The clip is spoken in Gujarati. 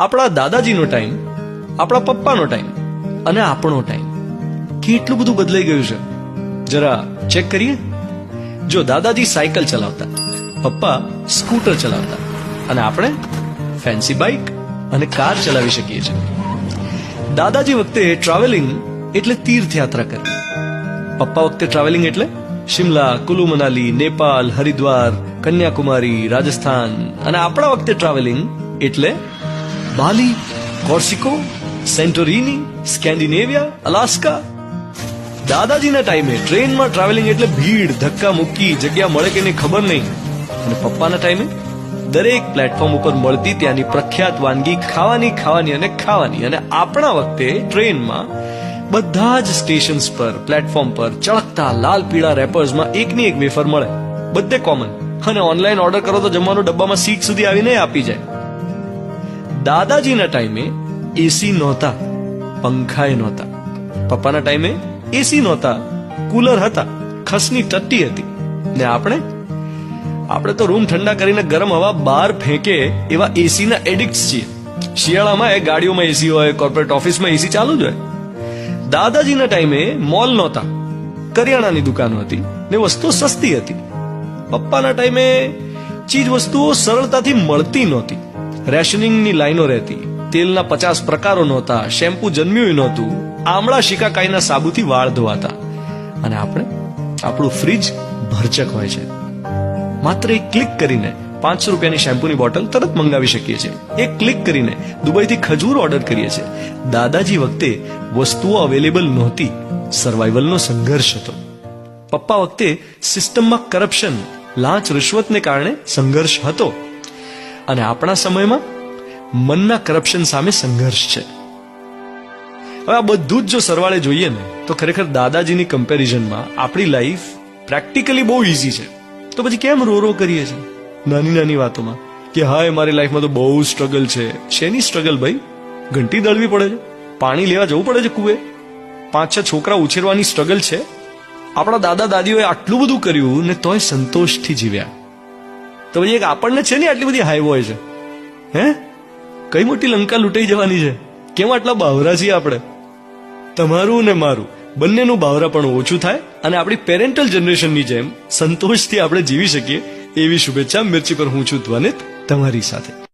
આપણા દાદાજીનો ટાઈમ, આપણા પપ્પાનો ટાઈમ અને આપણો ટાઈમ. કેટલું બધું બદલાઈ ગયું છે. જરા ચેક કરીએ. જો દાદાજી સાયકલ ચલાવતા, પપ્પા સ્કૂટર ચલાવતા અને આપણે ફેન્સી બાઇક અને કાર ચલાવી શકીએ છીએ. દાદાજી વખતે ટ્રાવેલિંગ એટલે તીર્થયાત્રા કરવી. પપ્પા વખતે ટ્રાવેલિંગ એટલે શિમલા, કુલુ મનાલી, નેપાલ, હરિદ્વાર, કન્યાકુમારી, રાજસ્થાન અને આપણા વખતે ટ્રાવેલિંગ એટલે બાલી કોર્સિકો સેન્ટોરીની સ્કેન્ડિનેવિયા અલાસ્કા દાદાજીના ટાઈમે ટ્રેનમાં ટ્રાવેલિંગ એટલે ભીડ, ધક્કા મુક્કી, જગ્યા મળે કે નહીં ખબર નહીં. અને પપ્પાના ટાઈમે દરેક પ્લેટફોર્મ ઉપર મળતી ત્યાંની પ્રખ્યાત વાનગી ખાવાની ખાવાની અને ખાવાની. અને આપણા વખતે ટ્રેનમાં બધા જ સ્ટેશન્સ પર પ્લેટફોર્મ પર ચળકતા લાલ પીળા રેપર્સમાં એકની એક વેફર મળે. બધે કોમન અને ઓનલાઈન ઓર્ડર કરો તો જમવાનું ડબ્બામાં સીટ સુધી આવીને આપી જાય. દાદાજીના ટાઈમે એસી નહોતા પંખાએ નહોતા. પપ્પાના ટાઈમે એસી નહોતા, કુલર હતા, ખસની ટટ્ટી હતી. ને આપણે? આપણે તો રૂમ ઠંડા કરીને ગરમ હવા બહાર ફેંકે એવા એસીના એડિક્ટ છીએ. શિયાળામાં એ ગાડીઓમાં એસી હોય કોર્પોરેટ ઓફિસમાં એસી ચાલુ જ હોય. દાદાજીના ટાઈમે મોલ નહોતા. કરિયાણાની દુકાનો હતી ને વસ્તુઓ સસ્તી હતી. પપ્પાના ટાઈમે ચીજ વસ્તુઓ સરળતાથી મળતી નહોતી. રેશનિંગની લાઈનો રહેતી, તેલના પચાસ પ્રકારો નહોતા, શેમ્પુ જન્મ્યું નહોતું, આમળા શિકાકાઈના સાબુથી વાળ ધોવાતા. અને આપણે, આપણું ફ્રીજ ભરચક હોય છે. માત્ર એક ક્લિક કરીને પાંચસો રૂપિયાની શેમ્પૂની બોટલ તરત મંગાવી શકીએ છીએ. એક ક્લિક કરીને દુબઈથી ખજૂર ઓર્ડર કરીએ છીએ. દાદાજી વખતે વસ્તુઓ અવેલેબલ નહોતી. સર્વાઈવલનો સંઘર્ષ હતો. પપ્પા વખતે સિસ્ટમમાં કરપ્શન, લાંચ, રિશ્વતને કારણે સંઘર્ષ હતો. અને આપણા સમયમાં મનના કરપ્શન સામે સંઘર્ષ છે. હવે આ બધું જ જો સરવાળે જોઈએ ને, તો ખરેખર દાદાજીની કમ્પેરિઝનમાં આપણી લાઈફ પ્રેક્ટિકલી બહુ ઇઝી છે. તો પછી કેમ રો રો કરીએ છીએ? નાની નાની વાતોમાં કે હાય, મારી લાઈફમાં તો બહુ સ્ટ્રગલ છે. શેની સ્ટ્રગલ ભાઈ? ઘંટી દળવી પડે છે. પાણી લેવા જવું પડે છે કુએ પાંચ છ છોકરા ઉછેરવાની સ્ટ્રગલ છે. આપણા દાદા દાદીઓએ આટલું બધું કર્યું ને તોય સંતોષથી જીવ્યા. તો પછી એક આપણને છે ને આટલી બધી હાઈવ છે? હે? કઈ મોટી લંકા લૂંટાઈ જવાની છે? કેમ આટલા બાવરા છીએ આપણે? તમારું ને મારું, બંનેનું બાવરા પણ ઓછું થાય અને આપણી પેરેન્ટલ જનરેશનની જેમ સંતોષથી આપણે જીવી શકીએ એવી શુભેચ્છા મિર્ચી પર હું છું ધ્વનિત તમારી સાથે.